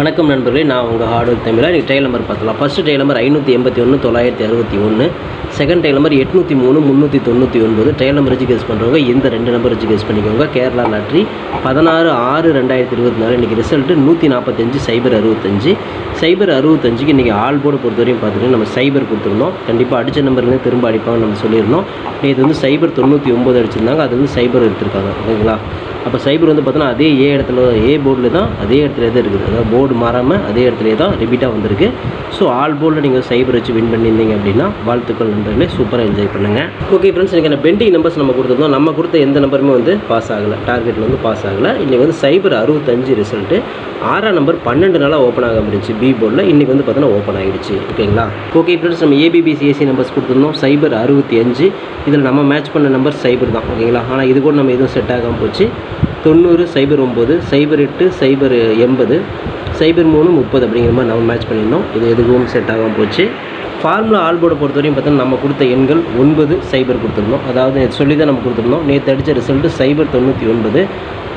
வணக்கம் நண்பர்களே நான் உங்கள் ஹார்ட் ஒர்க் தமிழா நீங்கள் ட்ரையல் நம்பர் பார்க்கலாம் ஃபஸ்ட்டு டைல் நம்பர் ஐநூற்றி எண்பத்தி ஒன்று தொள்ளாயிரத்தி அறுபத்தி ஒன்று செகண்ட் டைல் நம்பர் எட்நூற்றி மூணு முந்நூற்றி தொண்ணூற்றி ஒன்பது. ட்ரையல் நம்பர் வச்சு கேஸ் பண்ணுறவங்க இந்த ரெண்டு நம்பர் வச்சு கேஸ் பண்ணிக்கோங்க. கேரளா லாட்ரி பதினாறு ஆறு ரெண்டாயிரத்தி இருபத்தி நாலு. இன்றைக்கி ரிசல்ட்டு நூற்றி நாற்பத்தஞ்சு சைபர் அறுபத்தஞ்சு. சைபர் அறுபத்தஞ்சுக்கு இன்றைக்கி ஆல் போர்டு பொறுத்தவரையும் பார்த்துட்டு நம்ம சைபர் கொடுத்துருந்தோம். கண்டிப்பாக அடித்த நம்பர்லேருந்து திரும்ப அடிப்பாங்கன்னு நம்ம சொல்லியிருந்தோம். நேற்று வந்து சைபர் தொண்ணூற்றி ஒம்பது அடிச்சிருந்தாங்க. அது வந்து சைபர் எடுத்திருக்காங்க. ஓகேங்களா அப்போ சைபர் வந்து பார்த்தோன்னா அதே ஏ இடத்துல ஏ போர்டில் தான் அதே இடத்துல தான் இருக்குது. அதாவது போர்டு மாறாமல் அதே இடத்துல தான் ரிப்பீட்டாக வந்திருக்கு. ஸோ ஆல் போர்டில் நீங்கள் சைபர் வச்சு வின் பண்ணியிருந்தீங்க அப்படின்னா வாழ்த்துக்கள் நண்பர்களே. சூப்பராக என்ஜாய் பண்ணுங்கள் ஓகே ஃப்ரெண்ட்ஸ் இன்றைக்கி பெண்டிங் நம்பர்ஸ் நம்ம கொடுத்துருந்தோம். நம்ம கொடுத்த எந்த நம்பருமே வந்து பாஸ் ஆகலை. டார்கெட்டில் வந்து பாஸ் ஆகலை. இன்றைக்கி வந்து சைபர் அறுபத்தஞ்சு ரிசல்ட்டு ஆறாம் நம்பர் பன்னெண்டு நாளாக ஓப்பன் ஆக முடிச்சு பி போர்டில் இன்றைக்கி வந்து பார்த்தோன்னா ஓப்பன் ஆகிடுச்சு. ஓகேங்களா? ஓகே ஃப்ரெண்ட்ஸ் நம்ம ஏபிபிசிஎஸ்சி நம்பர்ஸ் கொடுத்துருந்தோம். சைபர் அறுபத்தி அஞ்சு. இதில் நம்ம மேட்ச் பண்ண நம்பர் சைபர் தான். ஓகேங்களா? ஆனால் இது கூட நம்ம எதுவும் செட் ஆகாமல் போச்சு. தொண்ணூறு சைபர் ஒம்பது சைபர் எட்டு சைபர் எண்பது சைபர் மூணு முப்பது அப்படிங்கிற மாதிரி நம்ம மேட்ச் பண்ணியிருந்தோம். இது எதுவும் செட் ஆகாமல் போச்சு. ஃபார்முலா ஆல்போர்டை பொறுத்த வரையும் பார்த்தீங்கன்னா நம்ம கொடுத்த எண்கள் ஒன்பது சைபர் கொடுத்துருந்தோம். அதாவது சொல்லி தான் நம்ம கொடுத்துருந்தோம். நேற்று அடித்த ரிசல்ட்டு சைபர் தொண்ணூற்றி ஒன்பது.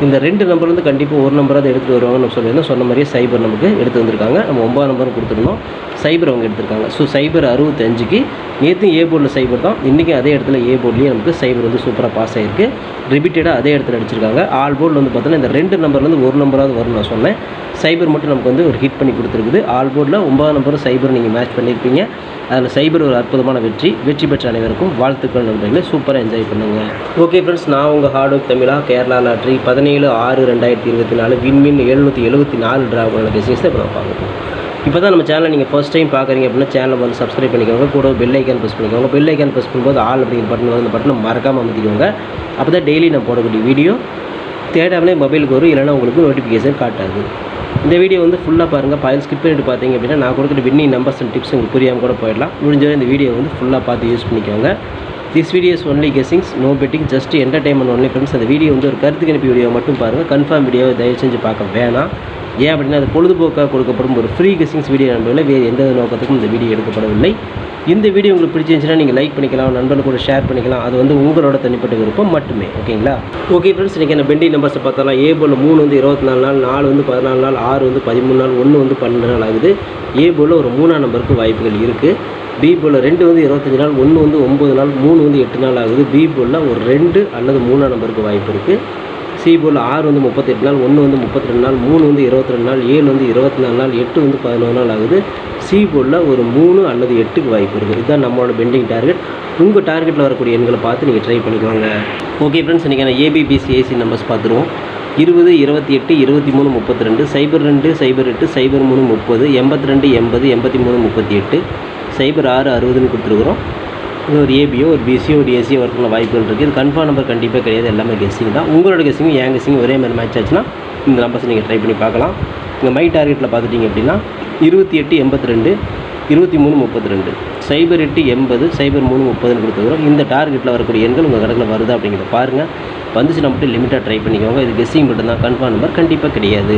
இந்த ரெண்டு நம்பர் வந்து கண்டிப்பாக ஒரு நம்பராவது எடுத்துகிட்டு வருவாங்கன்னு நம்ம சொல்லியிருந்தோம். சொன்ன மாதிரியே சைபர் நமக்கு எடுத்து வந்திருக்காங்க. நம்ம ஒன்பது நம்பரும் கொடுத்துருந்தோம். சைபர் அவங்க எடுத்திருக்காங்க. ஸோ சைபர் அறுபத்தஞ்சுக்கு நேற்று ஏ போர்டில் சைபர் தான். இன்றைக்கி அதே இடத்துல ஏ போர்ட்லேயே நமக்கு சைபர் வந்து சூப்பராக பாஸ் ஆகிருக்கு ரிப்பீட்டடாக அதே இடத்துல அடிச்சிருக்காங்க. ஆல் போர்டில் வந்து பார்த்தோன்னா இந்த ரெண்டு நம்பர்லேருந்து ஒரு நம்பராவது வரும்னு நான் சொன்னேன். சைபர் மட்டும் நமக்கு வந்து ஒரு ஹிட் பண்ணி கொடுத்துருக்குது. ஆல் போர்டில் ஒன்பது நம்பரும் சைபர் நீங்கள் மேட்ச் பண்ணியிருப்பீங்க அதில் சைபர் ஒரு அற்புதமான வெற்றி. வெற்றி பெற்ற அனைவருக்கும் வாழ்த்துக்கள் நண்பர்களே. சூப்பராக என்ஜாய் பண்ணுங்கள் ஓகே ஃப்ரெண்ட்ஸ் நான் உங்கள் ஹார்ட் ஒர்க் தமிழா கேரளா லாட்ரி பதினேழு ஆறு ரெண்டாயிரத்தி இருபத்தி நாலு விண்மின் எழுநூற்றி எழுபத்தி நாலு டிராவோட பிஸ்னஸ் தான் இப்போ நம்ம பார்க்கணும் இப்போ தான் நம்ம சேனலை நீங்கள் ஃபஸ்ட் டைம் பார்க்குறீங்க அப்படின்னா சேனலை வந்து சப்ஸ்கிரைப் பண்ணிக்கோங்க. கூட பெல் ஐக்கான் ப்ரெஸ் பண்ணிக்கோங்க. பெல் ஐக்கான் ப்ரெஸ் பண்ணும்போது ஆல் அப்படிங்கிற பட்டன் வந்து அந்த பட்டனை மறக்காமல் அமைத்திக்கோங்க. அப்போ தான் டெய்லி நான் போடக்கூடிய வீடியோ தேடாமலே மொபைலுக்கு வரும். இல்லைனா உங்களுக்கு நோட்டிஃபிகேஷன் காட்டாது. இந்த வீடியோ வந்து ஃபுல்லாக பாருங்கள் பாயில் ஸ்கிப் பண்ணிட்டு பார்த்தீங்க அப்படின்னா நான் கொடுக்குற வின்னிங் நம்பர்ஸ் அண்ட் டிப்ஸ் உங்களுக்கு புரியாமல் கூட போயிடலாம். முடிஞ்சவரை இந்த வீடியோ வந்து ஃபுல்லாக பார்த்து யூஸ் பண்ணிக்கோங்க. This videos only guessings no betting just entertainment only friends அந்த வீடியோ வந்து ஒரு கருத்து கணிப்பு வீடியோ மட்டும் பாருங்கள் கன்ஃபார்ம் வீடியோவை தயவு செஞ்சு பார்க்க வேணாம். ஏன் அப்படின்னா அது பொழுதுபோக்காக கொடுக்கப்படும் ஒரு ஃப்ரீ கெஸிங்ஸ் வீடியோ நண்பர்களை. வேறு எந்த நோக்கத்துக்கும் இந்த வீடியோ எடுக்கப்படவில்லை. இந்த வீடியோ உங்களுக்கு பிடிச்சிருந்துச்சுன்னா நீங்கள் லைக் பண்ணிக்கலாம். நண்பர்கள் கூட ஷேர் பண்ணிக்கலாம். அது வந்து உங்களோட தனிப்பட்ட விருப்பம் மட்டுமே. ஓகேங்களா ஓகே ஃப்ரெண்ட்ஸ் இன்றைக்கி என்ன பெண்டிங் நம்பர்ஸை பார்த்தாலாம் ஏ போல் மூணு வந்து இருபத்தி நாலு நாள் நாலு வந்து பதினாலு நாள் ஆறு வந்து பதிமூணு நாள் ஒன்று வந்து பன்னெண்டு நாள் ஆகுது. ஏ போல் ஒரு மூணாம் நம்பருக்கு வாய்ப்புகள் இருக்குது பி ரெண்டு வந்து இருபத்தஞ்சி நாள் ஒன்று வந்து ஒம்பது நாள் மூணு வந்து எட்டு நாள் ஆகுது. பி போலில் ஒரு ரெண்டு அல்லது மூணாம் நம்பருக்கு வாய்ப்பு இருக்குது சி போல் ஆறு வந்து முப்பத்தெட்டு நாள் ஒன்று வந்து முப்பத்தி ரெண்டு நாள் மூணு வந்து இருபத்தி ரெண்டு நாள் ஏழு வந்து இருபத்தி நாலு நாள் எட்டு வந்து பதினோரு நாள் ஆகுது. சி போலில் ஒரு மூணு அல்லது எட்டுக்கு வாய்ப்பு இருக்குது இதுதான் நம்மளோட பெண்டிங் டார்கெட் உங்கள் டார்கெட்டில் வரக்கூடிய எண்களை பார்த்து நீங்கள் ட்ரை பண்ணிக்கோங்க. ஓகே ஃப்ரெண்ட்ஸ் இன்றைக்கி ஏபிபிசி ஏசி நம்பர்ஸ் பார்த்துருவோம் இருபது இருபத்தி எட்டு இருபத்தி மூணு முப்பத்தி ரெண்டு சைபர் ரெண்டு சைபர் எட்டு சைபர் மூணு முப்பது எண்பத்தி ரெண்டு எண்பது எண்பத்தி மூணு முப்பத்தி எட்டு சைபர் ஆறு அறுபதுன்னு கொடுத்துருக்குறோம். இது ஒரு ஏபியோ ஒரு பிசியோ ஒரு ஏசியோ வரதுக்குள்ள வாய்ப்புகள் இருக்குது இது கன்ஃபார்ம் நம்பர் கண்டிப்பாக கிடையாது. எல்லாமே கெஸ்ஸிங் தான். உங்களோட கெஸ்ஸிங்கும் என் கெஸ்ஸிங் ஒரே மாதிரி மேட்ச் ஆச்சுன்னா இந்த நம்பர்ஸ் நீங்கள் ட்ரை பண்ணி பார்க்கலாம். இங்கே மை டார்கெட்டில் பார்த்துட்டிங்க அப்படின்னா இருபத்தி எட்டு எண்பத்தி ரெண்டு இருபத்தி மூணு முப்பத்தி ரெண்டு. சைபர் எட்டு எண்பது சைபர் மூணு முப்பதுன்னு கொடுத்துருக்குறோம். இந்த டார்கெட்டில் வரக்கூடிய எண்கள் உங்கள் கணக்கில் வருதா அப்படிங்கிறத பாருங்கள் வந்துச்சுன்னா மட்டும் லிமிட்டாக ட்ரை பண்ணிக்கோங்க. இது கெஸ்ஸிங் மட்டும்தான். கன்ஃபார்ம் நம்பர் கண்டிப்பாக கிடையாது.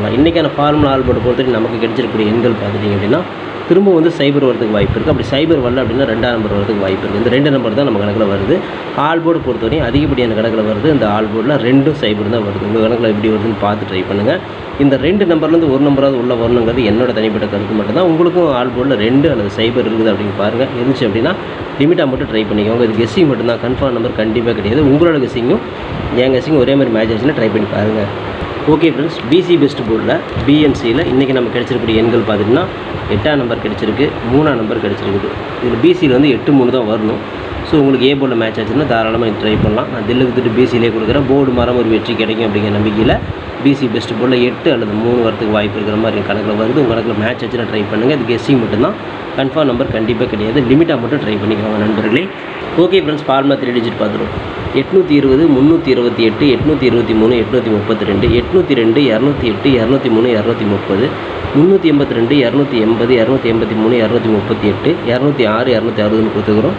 சொல்லலாம் இன்றைக்கான ஃபார்முலா ஆல் பொறுத்தவரைக்கும் நமக்கு கிடைச்சிருக்கக்கூடிய எண்கள் பார்த்துட்டிங்க அப்படின்னா திரும்ப வந்து சைபர் வரதுக்கு வாய்ப்பு இருக்குது அப்படி சைபர் வரல அப்படின்னா ரெண்டாம் நம்பர் வரதுக்கு வாய்ப்பு இருக்குது இந்த ரெண்டு நம்பர் தான் நம்ம கணக்கில் வருது. ஆல் போர்டு பொறுத்தவரையும் அதிகப்படியான கணக்கில் வருது. இந்த ஆல் போர்டில் ரெண்டும் சைபர் தான் வருது. உங்கள் கணக்கில் எப்படி வருதுன்னு பார்த்து ட்ரை பண்ணுங்கள் இந்த ரெண்டு நம்பர்லேருந்து ஒரு நம்பராவது உள்ள வரணுங்கிறது என்னோட தனிப்பட்ட கருத்து மட்டும்தான் உங்களுக்கும் ஆல் போர்டில் ரெண்டு அல்லது சைபர் இருக்குது அப்படின்னு பாருங்கள் இருந்துச்சு அப்படின்னா லிமிட்டாக மட்டும் ட்ரை பண்ணிக்கோங்க. இது கெஸ்ஸிங் மட்டும்தான். கன்ஃபார்ம் நம்பர் கண்டிப்பாக கிடையாது. உங்களோட கெஸ்ஸிங்கும் என் கெஸ்ஸிங்கும் ஒரே மாதிரி மேட்ச் ஆச்சுன்னா ட்ரை பண்ணி பாருங்கள் ஓகே ஃப்ரெண்ட்ஸ் பிசி பெஸ்ட் போர்டில் பிஎன்சியில் இன்றைக்கி நம்ம கிடைச்சிருக்கக்கூடிய எண்கள் பார்த்திங்கன்னா எட்டாம் நம்பர் கிடச்சிருக்கு மூணாம் நம்பர் கிடச்சிருக்குது. இதில் பிசியில் வந்து எட்டு மூணு தான் வரணும். ஸோ உங்களுக்கு ஏ போர்டில் மேட்ச் ஆச்சுன்னா தாராளமாக ட்ரை பண்ணலாம். நான் தில்லு கொடுத்துட்டு பிசியிலே கொடுக்குறேன். போர்டு மரம் ஒரு வெற்றி கிடைக்கும் அப்படிங்கிற நம்பிக்கையில் பிசி பெஸ்ட் போர்டில் எட்டு அல்லது மூணு வரத்துக்கு வாய்ப்பு இருக்கிற மாதிரி கணக்கில் வருது. உங்கள் கணக்கில் மேட்ச் ஆச்சுன்னா ட்ரை பண்ணுங்கள் இது கெஸ்ஸிங் மட்டும்தான். கன்ஃபார்ம் நம்பர் கண்டிப்பாக கிடையாது. லிமிட்டாக மட்டும் ட்ரை பண்ணிக்கோங்க நண்பர்களே. Okay friends formula three digit பார்த்துருவோம் எட்நூற்றி இருபது முந்நூற்றி இருபத்தி எட்டு எட்நூற்றி இருபத்தி மூணு எட்நூற்றி முப்பத்தி ரெண்டு எட்நூற்றி ரெண்டு இரநூத்தி எட்டு இரநூத்தி மூணு இரநூத்தி முப்பது முந்நூற்றி எண்பத்தி ரெண்டு இரநூத்தி எண்பது இரநூத்தி எண்பத்தி மூணு இரநூத்தி முப்பத்தி எட்டு இரநூத்தி ஆறு இரநூத்தி அறுபதுன்னு கொடுத்துக்கிறோம்.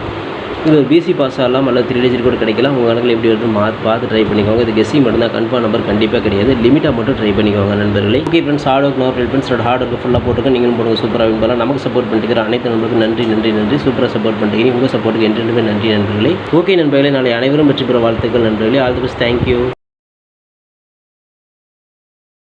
இது பிசி பாஸ் ஆகலாம் அல்லது த்ரீ டிஜிட் கூட கிடைக்கலாம். உங்கள் கணக்கில் எப்படி வருது மா பார்த்து ட்ரை பண்ணிக்கோங்க. இது கெஸ்ஸிங் மட்டும்தான் கன்ஃபார்ம் நம்பர் கண்டிப்பாக கிடையாது. லிமிட்டாக மட்டும் ட்ரை பண்ணிக்கோங்க நண்பர்களே. Okay friends hard work no ஃப்ரெண்ட்ஸோட ஹார்ட் ஒர்க் ஃபுல்லாக போட்டுருக்க நீங்களும் போடுங்க சூப்பராக வின் நமக்கு சப்போர்ட் பண்ணிட்டு அனைத்து நண்பருக்கும் நன்றி நன்றி நன்றி. சூப்பராக சப்போர்ட் பண்ணுறீங்க உங்கள் சப்போர்ட்டுக்கு என்றுமே நன்றி நண்பர்களே. ஓகே நண்பர்களே. நாளை அனைவரும் வெற்றி பெற வாழ்த்துக்கள் நண்பர்களே. All the best thank you